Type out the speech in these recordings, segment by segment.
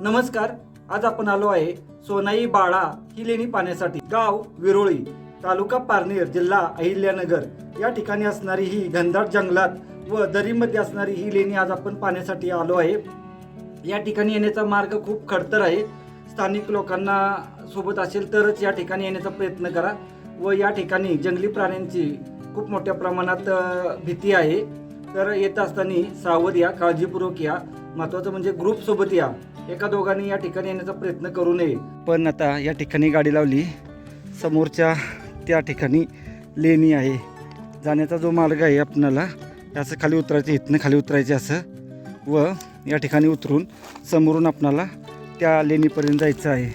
नमस्कार आज आपण आलो आहे सोनाई बाळा ही लेणी पाहण्यासाठी. गाव विरोळी तालुका पारनेर जिल्हा अहिल्यानगर. या ठिकाणी असणारी ही घनदाट जंगलात व दरीमध्ये असणारी ही लेणी आज आपण पाहण्यासाठी आलो आहे. या ठिकाणी येण्याचा मार्ग खूप खडतर आहे. स्थानिक लोकांना सोबत असेल तरच या ठिकाणी येण्याचा प्रयत्न करा व या ठिकाणी जंगली प्राण्यांची खूप मोठ्या प्रमाणात भीती आहे. तर येत असताना सावध या काळजीपूर्वक या. महत्त्वाचं म्हणजे ग्रुपसोबत या. एका दोघांनी या ठिकाणी येण्याचा प्रयत्न करू नये. पण आता या ठिकाणी गाडी लावली. समोरच्या त्या ठिकाणी लेणी आहे. जाण्याचा जो मार्ग आहे आपणाला असं खाली उतरायचं इथनं खाली उतरायचे असं. व या ठिकाणी उतरून समोरून आपणाला त्या लेणीपर्यंत जायचं आहे.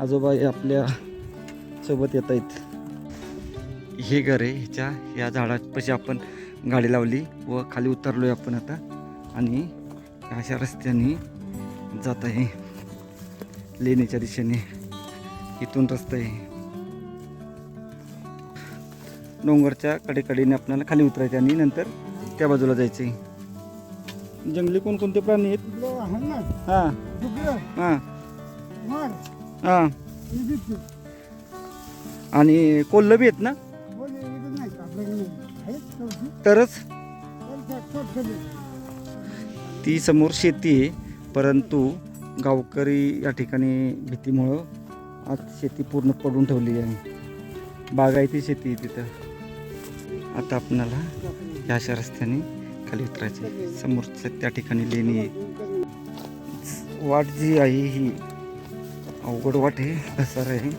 आजोबा हे आपल्यासोबत येत आहेत. हे घर आहे ह्याच्या या झाडापाशी आपण गाडी लावली व खाली उतरलोय आपण आता. आणि अशा रस्त्याने जात आहे. लेणीच्या दिशेने. इथून रस्ता आहे. डोंगरच्या कडेकडेने आपल्याला खाली उतरायचे आणि नंतर त्या बाजूला जायचे जंगली कोणकोणते प्राणी आहेत? आहे हां. हां. हां. आणि कोल्हबी आहेत ना? तरच ती समोर शेती आहे परंतु गावकरी या ठिकाणी भीतीमुळं आज शेती पूर्ण पडून ठेवली आहे. बागायती शेती आहे तिथं. आता आपणाला या अशा रस्त्याने खाली उतरायचे समोरचं त्या ठिकाणी लेणी आहे. वाट जी आहे ही अवघड वाट आहे घसार आहे.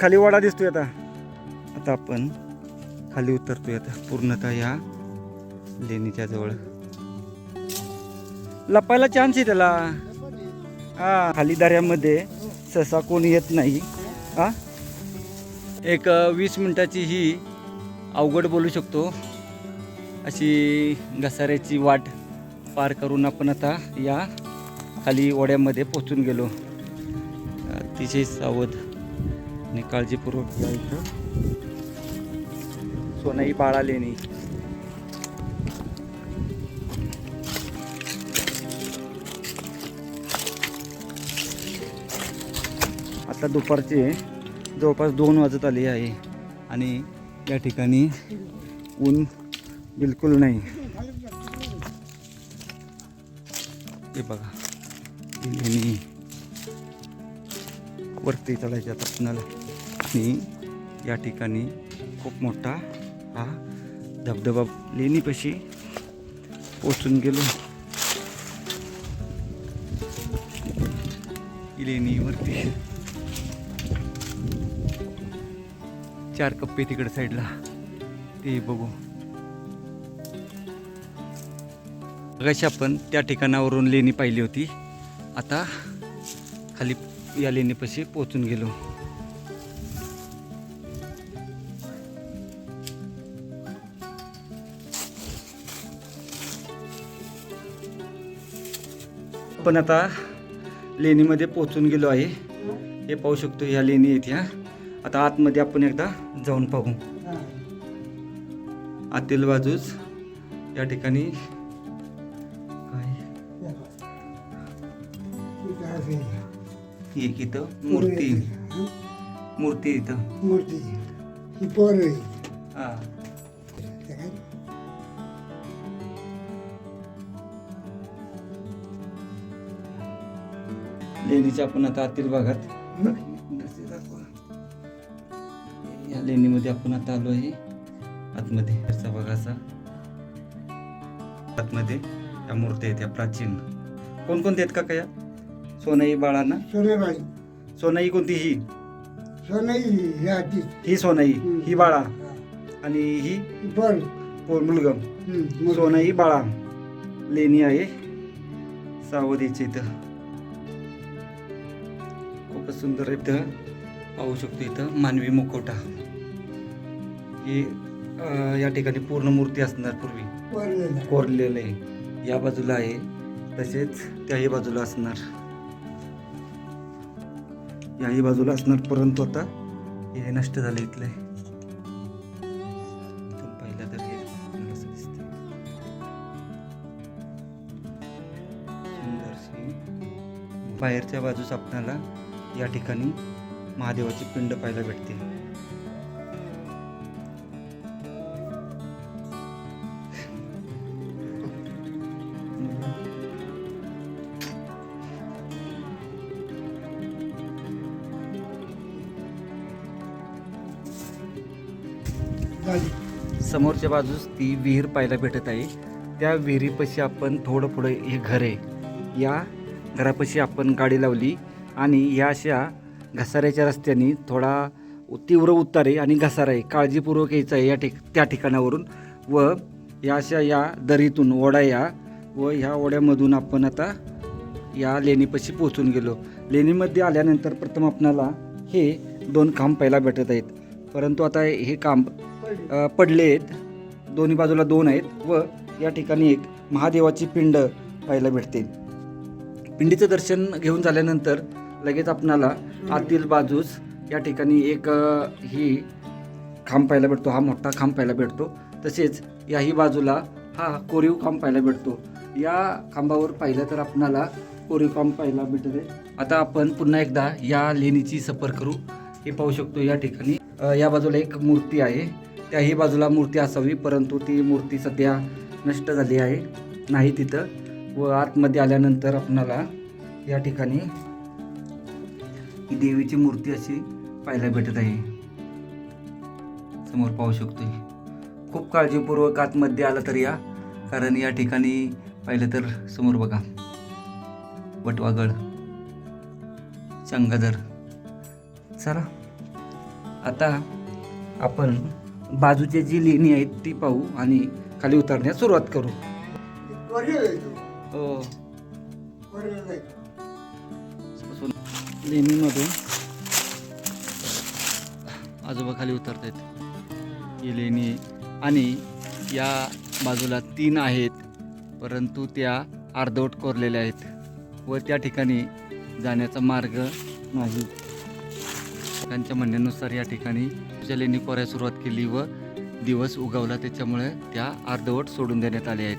खाली वाडा दिसतोय आता. आता आपण खाली उतरतोय आता पूर्णतः या लेणीच्या जवळ. लपायला चान्स आहे त्याला. हा खाली दऱ्यामध्ये सहसा कोणी येत नाही. हा? एक वीस मिनिटाची ही अवघड बोलू शकतो. अशी घसाऱ्याची वाट पार करून आपण आता या खाली ओढ्यामध्ये पोचून गेलो. अतिशय सावध. आणि काळजीपूर्वक या इथं. सोनाई बाळा लेणी आता दुपारचे जवळपास दोन वाजत आले आहे आणि या ठिकाणी ऊन बिलकुल नाही. हे बघा लेणी. वरती चढायच्या आपणाला आणि या ठिकाणी खूप मोठा हा धबधबा लेणीपाशी पोचून गेलो. लेणीवरती चार कप्पे तिकडे साईडला. ते बघू. कशी आपण त्या ठिकाणावरून लेणी पाहिली होती. आता खाली या लेणीपाशी पोचून गेलो. पण आता लेणीमध्ये पोचून गेलो आहे. हे पाहू शकतो ह्या लेणी आहेत ह्या. आता आतमध्ये आपण एकदा जाऊन पाहू. आतील बाजूच या ठिकाणी काय? एक इथं मूर्ती मूर्ती. इथं. मूर्ती ही पोर हा? लेणीच्या आपण आता आतील भागात. या लेणीमध्ये आपण आता आलो आहे. आतमध्ये. वरचा भाग असा. आतमध्ये या मूर्ती आहेत या प्राचीन. कोणकोणत्या आहेत का काय सोनाई बाळांना? सोनेबाई सोनाई कोणती ही? सोनाई ही आधी ही सोनाई ही बाळा. आणि ही? पोर मुलगम सोनाई बाळा. लेणी आहे. सावधीचे इथं. खूपच सुंदर आहे इथं. पाहू शकतो इथं. मानवी मुखवटा ही या ठिकाणी पूर्ण मूर्ती असणार पूर्वी. कोरलेलं आहे. या बाजूला आहे. तसेच त्याही बाजूला असणार. याही बाजूला असणार परंतु आता हे नष्ट झालं इथलं. पाहिलं तर हे सुंदरशी बाहेरच्या बाजूस आपल्याला या ठिकाणी महादेवाची पिंड पाहायला भेटते झाली समोरच्या बाजूस ती विहीर पाहायला भेटत आहे. त्या विहिरीपाशी आपण थोडं पुढे हे घर आहे. या घरापाशी आपण गाडी लावली आणि या अशा घसाऱ्याच्या रस्त्याने थोडा तीव्र उतार आहे आणि घसारा आहे. काळजीपूर्वक यायचं आहे या ठिक त्या ठिकाणावरून व या अशा या दरीतून ओढा या व ह्या ओढ्यामधून आपण आता या लेणीपाशी पोहोचून गेलो. लेणीमध्ये आल्यानंतर प्रथम आपणाला हे दोन खांब पाहायला भेटत आहेत. परंतु आता हे खांब पडले आहेत. दोन्ही बाजूला दोन आहेत व या ठिकाणी एक महादेवाची पिंड पाहायला भेटते पिंडीचं दर्शन घेऊन झाल्यानंतर लगेच आपणाला आतील बाजूस या ठिकाणी एक ही खांब पाहायला भेटतो हा मोठा खांब पाहायला भेटतो तसेच याही बाजूला हा कोरीव खांब पाहायला भेटतो या खांबावर पाहिलं तर आपणाला कोरीव खांब पाहायला भेटत आहे आता आपण पुन्हा एकदा या लेणीची सफर करू. हे पाहू शकतो या ठिकाणी. या बाजूला एक मूर्ती आहे. त्याही बाजूला मूर्ती असावी परंतु ती मूर्ती सध्या नष्ट झाली आहे नाही तिथं. व आतमध्ये आल्यानंतर आपणाला या ठिकाणी देवीची मूर्ती अशी पाहायला भेटत आहे. समोर पाहू शकतो खूप काळजीपूर्वक आतमध्ये आलं तर या कारण या ठिकाणी पाहिलं तर समोर बघा. वटवागळ चंगादर. चला आता आपण बाजूची जी लेणी आहेत ती पाहू आणि खाली उतरण्यास सुरुवात करू. हो. लेणीमधून आजोबा खाली उतरत आहेत ही लेणी. आणि या बाजूला तीन आहेत परंतु त्या अर्धवट कोरलेल्या आहेत व त्या ठिकाणी जाण्याचा मार्ग नाही त्यांच्या म्हणण्यानुसार या ठिकाणी ज्या लेणी कोरायला सुरुवात केली व दिवस उगवला. त्याच्यामुळे त्या अर्धवट सोडून देण्यात आले आहेत.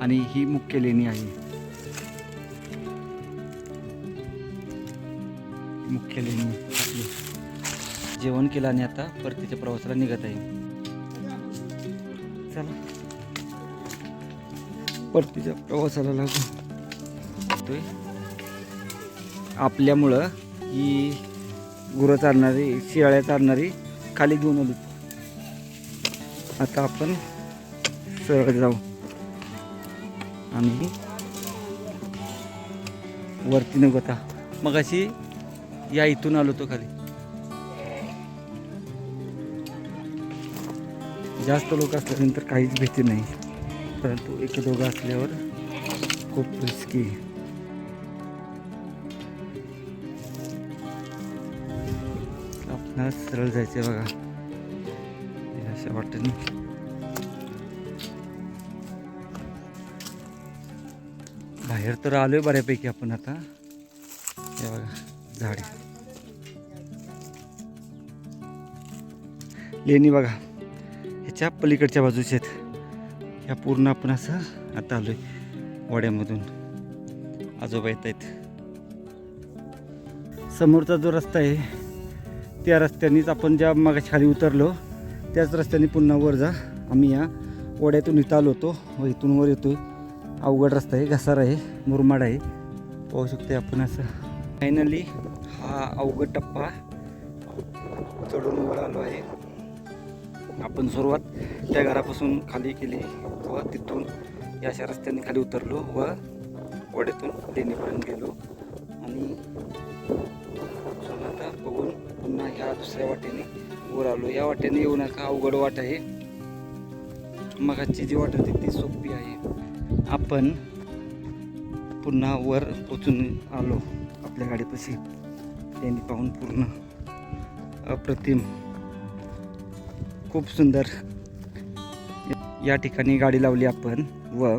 आणि ही मुख्य लेणी आहे. मुख्य लेणी आपली. जेवण केलं आणि आता परतीच्या प्रवासाला निघत आहे. चला. परतीच्या प्रवासाला लागू. आपल्यामुळं ही गुरं चालणारी शियाळ्या चालणारी खाली घेऊन आली. आता आपण सरळ जाऊ. आणि वरती निघू आता. मग अशी या इथून आलो तो खाली. जास्त लोक असल्यानंतर काहीच भीती नाही. परंतु एक दोघं असल्यावर खूप रिस्की आपणाला सरळ आहे बघा. हे अशा वाटेने. बाहेर तर आलोय बऱ्यापैकी आपण आता. हे बघा झाडे. लेणी बघा ह्याच्या पलीकडच्या बाजूचे आहेत. ह्या पूर्ण आपण असं आता आलोय वाड्यामधून. आजोबा येत आहेत समोरचा जो रस्ता आहे त्या रस्त्यानेच आपण ज्या मागाशी खाली उतरलो त्याच रस्त्याने पुन्हा वर जा. आम्ही या ओढ्यातून इथं आलो होतो. व इथून वर येतो अवघड रस्ता आहे घसार आहे मुरमाड आहे. पाहू शकते आपण असं. फायनली हा अवघड टप्पा चढून वर आलो आहे. आपण सुरुवात त्या घरापासून खाली केली व तिथून या अशा रस्त्याने खाली उतरलो व ओढ्यातून लेणीपर्यंत गेलो. आणि बघून पुन्हा ह्या दुसऱ्या वाटेने वर आलो. या वाटेने येऊ नका. अवघड वाट आहे. मगाची जी वाट होती ती सोपी आहे. आपण पुन्हा वर पोचून आलो आपल्या गाडीपाशी. त्यांनी पाहून पूर्ण अप्रतिम खूप सुंदर या ठिकाणी गाडी लावली आपण व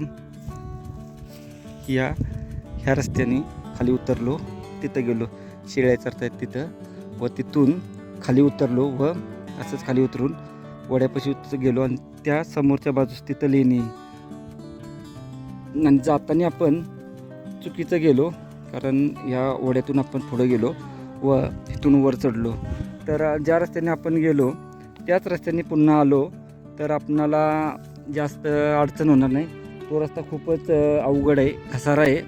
या ह्या रस्त्याने खाली उतरलो. तिथं गेलो. शिळ्या चरतायत तिथं. व तिथून खाली उतरलो व असंच खाली उतरून वड्यापाशी उतर गेलो आणि त्या समोरच्या बाजूस तिथं लेणी. आणि जाताना आपण चुकीचं गेलो कारण ह्या वड्यातून आपण पुढं गेलो व तिथून वर चढलो. तर ज्या रस्त्याने आपण गेलो त्याच रस्त्याने पुन्हा आलो तर आपणाला जास्त अडचण होणार नाही. तो रस्ता खूपच अवघड आहे घसारा आहे.